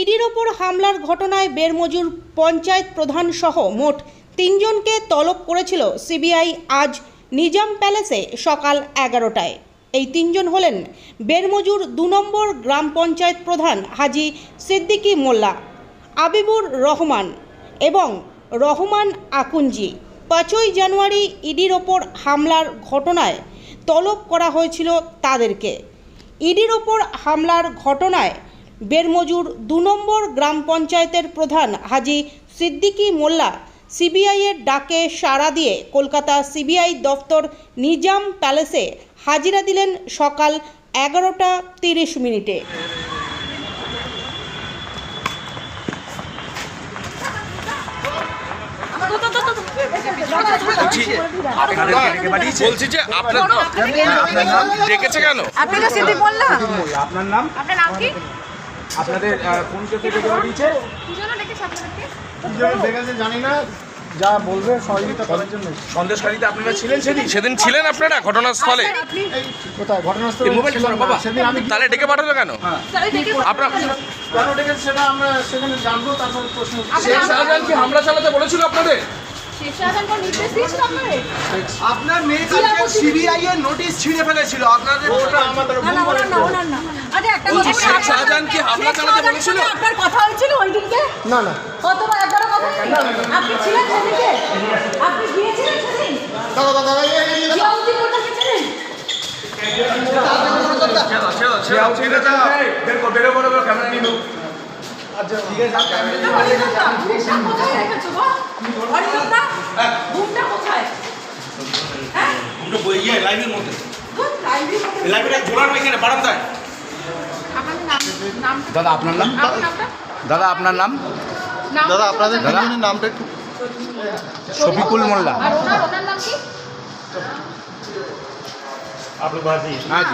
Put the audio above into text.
ইডির ওপর হামলার ঘটনায় বেরমজুর পঞ্চায়েত প্রধান সহ মোট তিনজনকে তলব করেছিল সিবিআই আজ নিজাম প্যালেসে সকাল এগারোটায়। এই তিনজন হলেন বেরমজুর দু নম্বর গ্রাম পঞ্চায়েত প্রধান হাজি সিদ্দিকি মোল্লা, আবিবুর রহমান এবং রহমান আকুঞ্জি। পাঁচই জানুয়ারি ইডির ওপর হামলার ঘটনায় তলব করা হয়েছিল তাদেরকে। ইডির ওপর হামলার ঘটনায় বেরমজুর দু নম্বর গ্রাম পঞ্চায়েতের প্রধান হাজি সিদ্দিকী মোল্লা সিবিআইয়ের ডাকে সাড়া দিয়ে কলকাতা সিবিআই দফতর নিজাম প্যালেসে হাজিরা দিলেন সকাল এগারোটা তিরিশ মিনিটে। বলছি যে আপনার ডেকেছে কেন আপনি তো আপনার নাম? আপনার নাম কি? আপনাদের কোন কেসে ডেকে পাঠিয়েছে কি জন্য ডেকেছে আপনাদেরকে। দুজনে দেখেছে জানি না যা বলবে সহযোগিতা করার জন্য সন্দেশকারীতে আপনারা ছিলেন সেদিন? সেদিন ছিলেন আপনারা ঘটনাস্থলে? আপনি কোথায়? ঘটনাস্থলে মোবাইল বাবা। সেদিন আমি তাহলে ডেকে পাঠালো কেন? ডেকে আপনার কেন? ডেকেছে সেটা আমরা সেখানে জানব তারপর প্রশ্ন শেখ শাহজাহান কি হামলা চালাতে বলেছিল আপনাদের? আপনার মেয়ে কালকে সিবিআই এর নোটিশ ছিঁড়ে ফেলেছিল আপনাদের ওটা আমাদের না না না। আপনার কথা হয়েছিল ওই দিনকে না না কতবার একবারও কথা? আপনি ছিলেন সেদিকে আপনি গিয়েছিলেন সেদিন কোথায়? হ্যাঁ? ইয়ে মধ্যে লাইব্রেরির মধ্যে- লাইব্রেরি ঝোলানো এখানে বারান্দায় দাদা আপনার নাম? দাদা আপনার নাম? দাদা আপনাদের নামটা একটু শফিকুল মোল্লা। আর